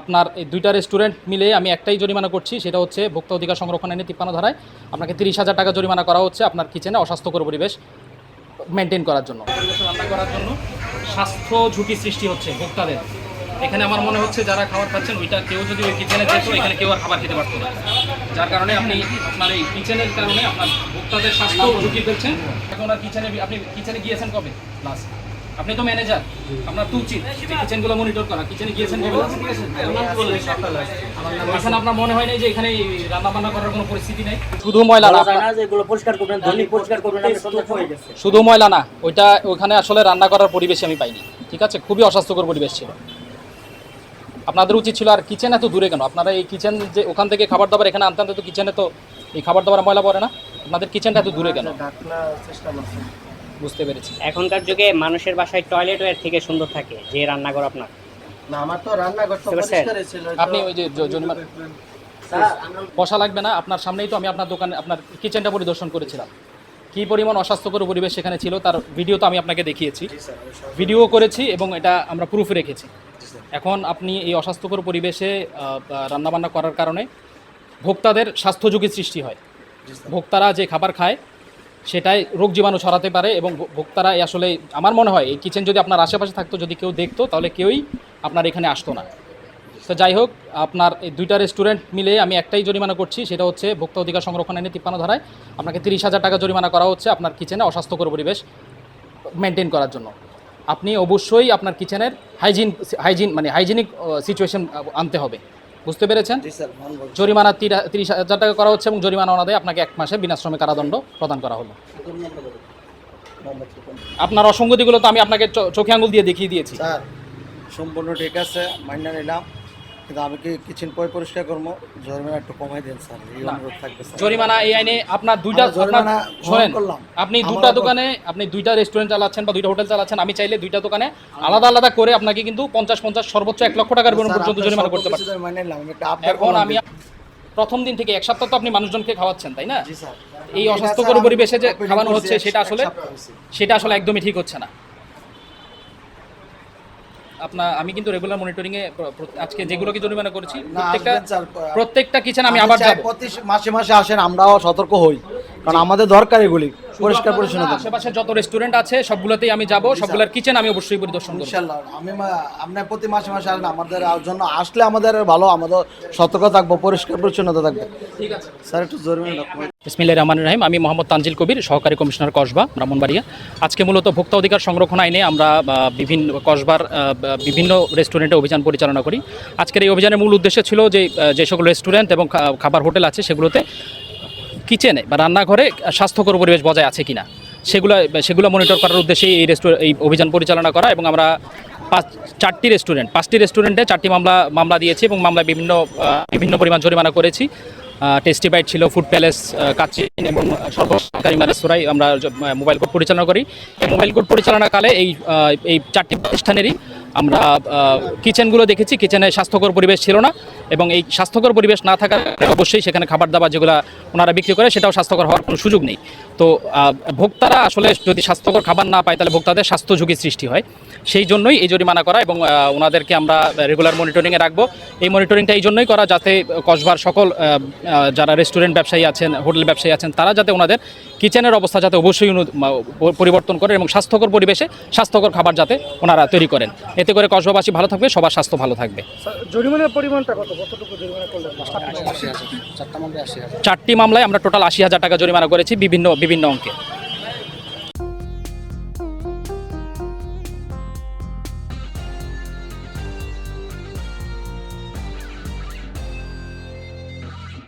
আপনার এই দুইটা রেস্টুরেন্ট মিলে আমি একটাই জরিমানা করছি, সেটা হচ্ছে ভোক্তা অধিকার সংরক্ষণ আইনে তিপ্পান্ন ধারায় আপনাকে তিরিশ হাজার টাকা জরিমানা করা হচ্ছে আপনার কিচেনে অস্বাস্থ্যকর পরিবেশ মেনটেন করার জন্য। রান্না করার জন্য স্বাস্থ্য ঝুঁকি সৃষ্টি হচ্ছে ভোক্তাদের। এখানে আমার মনে হচ্ছে যারা খাবার খাচ্ছেন, ওইটা কেউ যদি ওই কিচেনে যেত, এখানে কেউ আর খাবার খেতে পারতো না। যার কারণে আপনি আপনার এই কিচেনের কারণে আপনার ভোক্তাদের স্বাস্থ্য ঝুঁকি ফেলছেন। এখন আর কিচেনে আপনি কিচেনে গিয়েছেন কবে? লাস্ট আপনি তো ম্যানেজার আপনার তো উচিত কিচেনগুলো মনিটর করা কিচেনে গিয়েছেন এখন আপনার মনে হয় নাই যে এখানে রান্না বান্না করার কোনো পরিস্থিতি নেই? শুধু ময়লা না। এগুলো পরিষ্কার করবেন পরিষ্কার করবেন হয়ে শুধু ময়লা না ওইটা ওখানে আসলে রান্না করার পরিবেশ আমি পাইনি। ঠিক আছে? খুবই অস্বাস্থ্যকর পরিবেশ ছিল। আপনাদের উচিত ছিল আর কিচেন এত দূরে কেন? আপনারা এই কিচেন যে ওখান থেকে খাবার দাবার এখানে আনতে আনতে তো কিচেনে তো এই খাবার দাবার ময়লা পড়ে না। আপনাদের কিচেনটা এত দূরে কেন? বুঝতে পেরেছি। এখনকার যুগে মানুষের বাসায় টয়লেট এর থেকে সুন্দর থাকে যে রান্নাঘর আপনার। না আমার তো রান্নাঘর তো পরিষ্কারই ছিল আপনি ওই যে জ- জরিমানা বসা লাগবে না আপনার সামনেই তো আমি আপনার দোকানে আপনার কিচেনটা পরিদর্শন করেছিলাম। কী পরিমাণ অস্বাস্থ্যকর পরিবেশ সেখানে ছিল তার ভিডিও তো আমি আপনাকে দেখিয়েছি। ভিডিও করেছি এবং এটা আমরা প্রুফ রেখেছি। এখন আপনি এই অস্বাস্থ্যকর পরিবেশে রান্নাবান্না করার কারণে ভোক্তাদের স্বাস্থ্য ঝুঁকির সৃষ্টি হয়। ভোক্তারা যে খাবার খায় সেটাই রোগ জীবাণু ছড়াতে পারে এবং ভোক্তারা আসলে আমার মনে হয় এই কিচেন যদি আপনার আশেপাশে থাকতো, যদি কেউ দেখতো, তাহলে কেউই আপনার এখানে আসতো না। তো যাই হোক, আপনার এই দুইটা রেস্টুরেন্ট মিলে আমি একটাই জরিমানা করছি, সেটা হচ্ছে ভোক্তা অধিকার সংরক্ষণ আইনে তিপ্পান্ন ধারায় আপনাকে তিরিশ হাজার টাকা জরিমানা করা হচ্ছে আপনার কিচেনে অস্বাস্থ্যকর পরিবেশ মেনটেন করার জন্য। আপনি অবশ্যই আপনার কিচেনের হাইজিন হাইজিন মানে হাইজিনিক সিচুয়েশন আনতে হবে। বুঝতে পেরেছেন? জরিমানা তিরা- তিরিশ হাজার টাকা করা হচ্ছে এবং জরিমানা অনাদায় আপনাকে এক মাসে বিনাশ্রমে কারাদণ্ড প্রদান করা হলো। আপনার অসঙ্গতিগুলো তো আমি আপনাকে চোখে আঙুল দিয়ে দেখিয়ে দিয়েছি। স্যার সম্পূর্ণ ঠিক আছে মাইনা নিলাম। কিন্তু আমি কি কিচেন পয় পরিষ্কার করব? জরিমানা একটু কমাই দেন স্যার। এই অনুরোধ থাকবে স্যার। জরিমানা এই আইনে আপনার দুইটা জরিমানা শোনেন আপনি দুটা দোকানে আপনি দুইটা রেস্টুরেন্ট চালাচ্ছেন বা দুইটা হোটেল চালাচ্ছেন আমি চাইলে দুইটা দোকানে আলাদা আলাদা করে আপনাকে কিন্তু পঞ্চাশ পঞ্চাশ সর্বোচ্চ এক লক্ষ টাকার পর্যন্ত জরিমানা করতে আবদার এখন আমি প্রথম দিন থেকে এক সপ্তাহ তো আপনি মানুষজনকে খাওয়াচ্ছেন তাই না? এই অস্বাস্থ্যকর পরিবেশে যে খাওয়ানো হচ্ছে সেটা আসলে সেটা আসলে একদমই ঠিক হচ্ছে না। আপনার আমি কিন্তু রেগুলার মনিটরিং এ আজকে যেগুলো কি জরিমানা করেছি প্রত্যেকটা প্রত্যেকটা কিচেন আমি আমি আবার যাব। প্রতি মাসে মাসে আসেন আমরাও সতর্ক হই। কারণ আমাদের দরকার এগুলি পরিষ্কার পরিচ্ছন্নতা। আশেপাশে যত রেস্টুরেন্ট আছে সবগুলোতেই আমি যাব সবগুলোর কিচেন আমি অবশ্যই পরিদর্শন করব। ইনশাল্লাহ। আমি আপনার প্রতি মাসে মাসে আসেন আমাদের জন্য আসলে আমাদের ভালো আমাদের সতর্ক থাকব পরিষ্কার পরিচ্ছন্নতা থাকবে। ঠিক আছে। স্যার একটু জরুরি ডকুমেন্ট বিসমিল্লাহির রহমানির রহিম আমি মোহাম্মদ তানজিল কবির সহকারী কমিশনার কসবা ব্রাহ্মণবাড়িয়া। আজকে মূলত ভোক্তা অধিকার সংরক্ষণ আইনে আমরা বিভিন্ন কসবার বিভিন্ন রেস্টুরেন্টে অভিযান পরিচালনা করি। আজকের এই অভিযানের মূল উদ্দেশ্য ছিল যে যে সকল রেস্টুরেন্ট এবং খাবার হোটেল আছে সেগুলোতে কিচেনে বা রান্নাঘরে স্বাস্থ্যকর পরিবেশ বজায় আছে কিনা, সেগুলো সেগুলো মনিটর করার উদ্দেশ্যে এই রেস্টুরেন্ট এই অভিযান পরিচালনা করা এবং আমরা পাঁচ, চারটি রেস্টুরেন্ট পাঁচটি রেস্টুরেন্টে চারটি মামলা মামলা দিয়েছি এবং মামলায় বিভিন্ন বিভিন্ন পরিমাণ জরিমানা করেছি। টেস্টি বাইট ছিল ফুড প্যালেস কাচিন এবং সর্বসরকারি রেস্তোরাঁয় আমরা মোবাইল কোর্ট পরিচালনা করি। মোবাইল কোর্ট পরিচালনাকালে এই এই চারটি প্রতিষ্ঠানেরই আমরা কিচেনগুলো দেখেছি কিচেনে স্বাস্থ্যকর পরিবেশ ছিল না এবং এই স্বাস্থ্যকর পরিবেশ না থাকার অবশ্যই সেখানে খাবার দাবার যেগুলো ওনারা বিক্রি করে সেটাও স্বাস্থ্যকর হওয়ার কোনো সুযোগ নেই। তো ভোক্তারা আসলে যদি স্বাস্থ্যকর খাবার না পায়, তাহলে ভোক্তাদের স্বাস্থ্য ঝুঁকির সৃষ্টি হয়। সেই জন্যই এই জরিমানা করা এবং ওনাদেরকে আমরা রেগুলার মনিটরিংয়ে রাখব। এই মনিটরিংটা এই জন্যই করা যাতে কসবার সকল যারা রেস্টুরেন্ট ব্যবসায়ী আছেন হোটেল ব্যবসায়ী আছেন তারা যাতে ওনাদের কিচেনের অবস্থা যাতে অবশ্যই পরিবর্তন করে এবং স্বাস্থ্যকর পরিবেশে স্বাস্থ্যকর খাবার যাতে ওনারা তৈরি করেন। এতে করে কসবাবাসী ভালো থাকবে সবার স্বাস্থ্য ভালো থাকবে। জরিমানার পরিমাণটা কত? কতটুকু জরিমানা করলেন? চারটি মামলায় আমরা টোটাল আশি হাজার টাকা জরিমানা করেছি বিভিন্ন বিভিন্ন অঙ্কে।